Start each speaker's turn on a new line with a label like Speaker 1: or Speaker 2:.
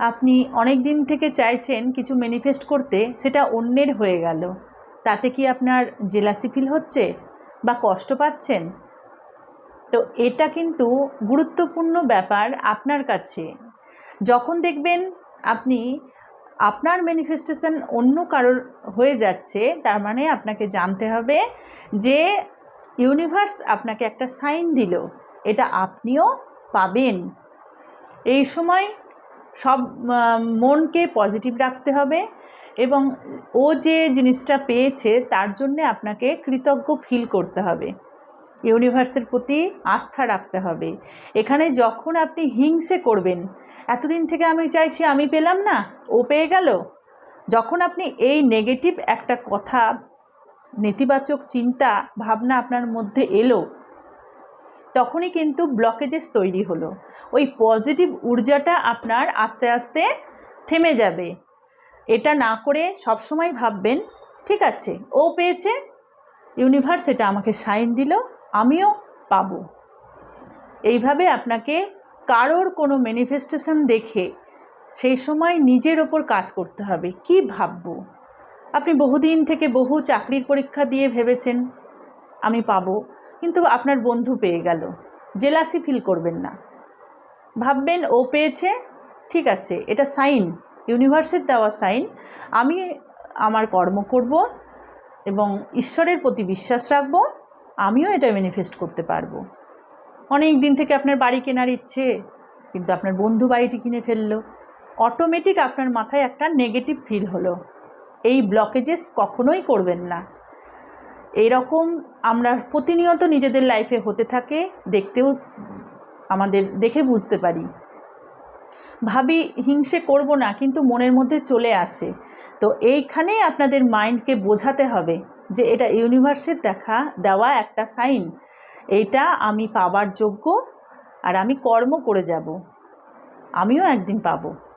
Speaker 1: আপনি অনেক দিন থেকে চাইছেন কিছু ম্যানিফেস্ট করতে, সেটা অন্যের হয়ে গেল। তাতে কি আপনার জেলাসি ফিল হচ্ছে বা কষ্ট পাচ্ছেন? তো এটা কিন্তু গুরুত্বপূর্ণ ব্যাপার আপনার কাছে। যখন দেখবেন আপনি আপনার ম্যানিফেস্টেশন অন্য কারোর হয়ে যাচ্ছে, তার মানে আপনাকে জানতে হবে যে ইউনিভার্স আপনাকে একটা সাইন দিল। এটা আপনিও পাবেন। এই সময় সব মনকে পজিটিভ রাখতে হবে এবং ও যে জিনিসটা পেয়েছে তার জন্যে আপনাকে কৃতজ্ঞ ফিল করতে হবে। ইউনিভার্সের প্রতি আস্থা রাখতে হবে। এখানে যখন আপনি হিংসে করবেন, এতদিন থেকে আমি চাইছি আমি পেলাম না, ও পেয়ে গেল। যখন আপনি এই নেগেটিভ একটা কথা, নেতিবাচক চিন্তা, ভাবনা আপনার মধ্যে এলো তখনই কিন্তু ব্লকেজেস তৈরি হলো। ওই পজিটিভ ঊর্জাটা আপনার আস্তে আস্তে থেমে যাবে। এটা না করে সবসময় ভাববেন, ঠিক আছে, ও পেয়েছে ইউনিভার্স এটা আমাকে সাইন দিল, আমিও পাবো। এইভাবে আপনাকে কারোর কোনো ম্যানিফেস্টেশন দেখে সেই সময় নিজের ওপর কাজ করতে হবে। কি ভাববো? আপনি বহুদিন থেকে বহু চাকরির পরীক্ষা দিয়ে ভেবেছেন আমি পাবো। কিন্তু আপনার বন্ধু পেয়ে গেল। জেলাসি ফিল করবেন না। ভাববেন ও পেয়েছে, ঠিক আছে, এটা সাইন। ইউনিভার্সের দেওয়া সাইন। আমি আমার কর্ম করব এবং ঈশ্বরের প্রতি বিশ্বাস রাখব। আমিও এটা ম্যানিফেস্ট করতে পারব। অনেক দিন থেকে আপনার বাড়ি কেনার ইচ্ছে, কিন্তু আপনার বন্ধু বাড়িটি কিনে ফেলল। অটোমেটিক আপনার মাথায় একটা নেগেটিভ ফিল হলো। এই ব্লকেজেস কখনোই করবেন না। এইরকম আমরা প্রতিনিয়ত নিজেদের লাইফে হতে থাকে, দেখতেও আমাদের, দেখে বুঝতে পারি। ভাবি, হিংসে করব না, কিন্তু মনের মধ্যে চলে আসে। তো এইখানেই আপনাদের মাইন্ডকে বোঝাতে হবে যে এটা ইউনিভার্সের দেখা, দেওয়া একটা সাইন এইটা আমি পাবার যোগ্য আর আমি কর্ম করে যাব। আমিও একদিন পাবো।